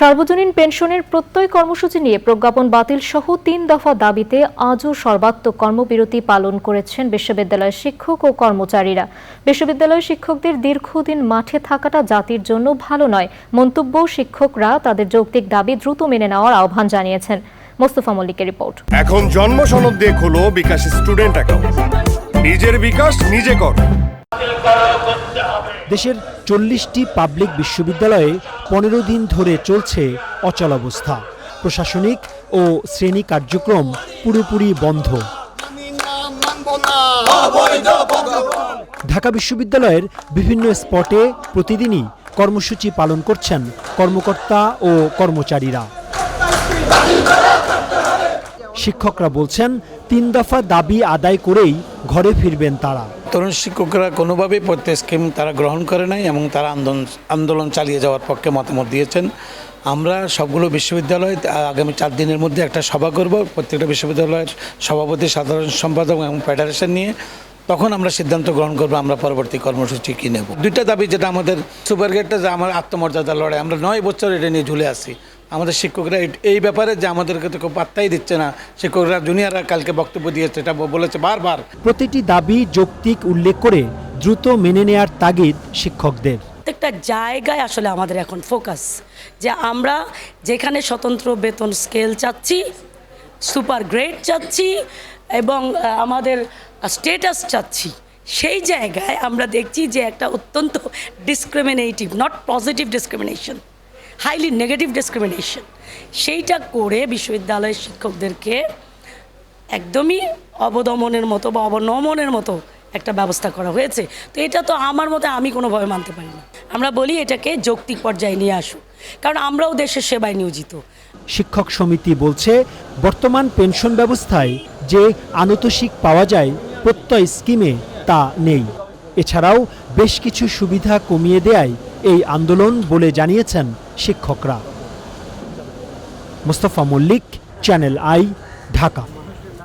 সার্বজনীন পেনশনের প্রত্যয় কর্মসূচি নিয়ে প্রজ্ঞাপন বাতিল সহ তিন দফা দাবিতে আজও সর্বাত্মক কর্মবিরতি পালন করেছেন বিশ্ববিদ্যালয়ের শিক্ষক ও কর্মচারীরা। বিশ্ববিদ্যালয়ের শিক্ষকদের দীর্ঘদিন মাঠে থাকাটা জাতির জন্য ভালো নয়। মন্তব্য শিক্ষকরা তাদের যৌক্তিক দাবি দ্রুত মেনে নেওয়ার আহ্বান জানিয়েছেন। মোস্তফা মল্লিকের রিপোর্ট। এখন জন্ম সনদ দিয়ে খোলো বিকাশ স্টুডেন্ট অ্যাকাউন্ট। নিজের বিকাশ নিজে কর। দেশের চল্লিশটি পাবলিক বিশ্ববিদ্যালয়ে পনেরো দিন ধরে চলছে অচলাবস্থা প্রশাসনিক ও শ্রেণি কার্যক্রম পুরোপুরি বন্ধ। ঢাকা বিশ্ববিদ্যালয়ের বিভিন্ন স্পটে প্রতিদিনই কর্মসূচি পালন করছেন কর্মকর্তা ও কর্মচারীরা। শিক্ষকরা বলছেন, তিন দফা দাবি আদায় করেই ঘরে ফিরবেন তারা। তরুণ শিক্ষকরা কোনোভাবেই প্রত্যেক স্কিম তারা গ্রহণ করে নাই এবং তারা আন্দোলন আন্দোলন চালিয়ে যাওয়ার পক্ষে মতামত দিয়েছেন। আমরা সবগুলো বিশ্ববিদ্যালয়, আগামী চার দিনের মধ্যে একটা সভা করব। প্রত্যেকটা বিশ্ববিদ্যালয়ের সভাপতি সাধারণ সম্পাদক এবং ফেডারেশন নিয়ে। তখন আমরা সিদ্ধান্ত গ্রহণ করব আমরা পরবর্তী কর্মসূচি কী নেব। দুইটা দাবি যেটা আমাদের সুপার গেটটা যে আমার আত্মমর্যাদা লড়াই। আমরা নয় বছর এটা নিয়ে ঝুলে আসি আমাদের শিক্ষকরা এই- এই ব্যাপারে যে আমাদেরকে তো কেউ পাত্তাই দিচ্ছে না শিক্ষকরা জুনিয়ররা কালকে বক্তব্য দিয়েছে এটা বলেছে বারবার। প্রতিটি দাবি যৌক্তিক উল্লেখ করে দ্রুত মেনে নেয়ার তাগিদ শিক্ষকদের। প্রত্যেকটা জায়গায় আসলে আমাদের এখন ফোকাস যে আমরা যেখানে স্বতন্ত্র বেতন স্কেল চাচ্ছি সুপার গ্রেড চাচ্ছি এবং আমাদের স্টেটাস চাচ্ছি। সেই জায়গায় আমরা দেখছি যে একটা অত্যন্ত discriminative not positive discrimination highly negative discrimination সেইটা করে বিশ্ববিদ্যালয়ের শিক্ষকদেরকে একদমই অবদমনের মতো বা অবনমনের মতো একটা ব্যবস্থা করা হয়েছে। তো এটা তো আমার মতে আমি কোনোভাবে মানতে পারি না। আমরা বলি এটাকে যৌক্তিক পর্যায়ে নিয়ে আসুক কারণ আমরাও দেশের সেবায় নিয়োজিত। শিক্ষক সমিতি বলছে, বর্তমান পেনশন ব্যবস্থায় যে আনতোষিক পাওয়া যায় প্রত্যয় স্কিমে তা নেই। এছাড়াও বেশ কিছু সুবিধা কমিয়ে দেয় এই আন্দোলন বলে জানিয়েছেন শিক্ষকরা। Mostafa Mallik channel I Dhaka.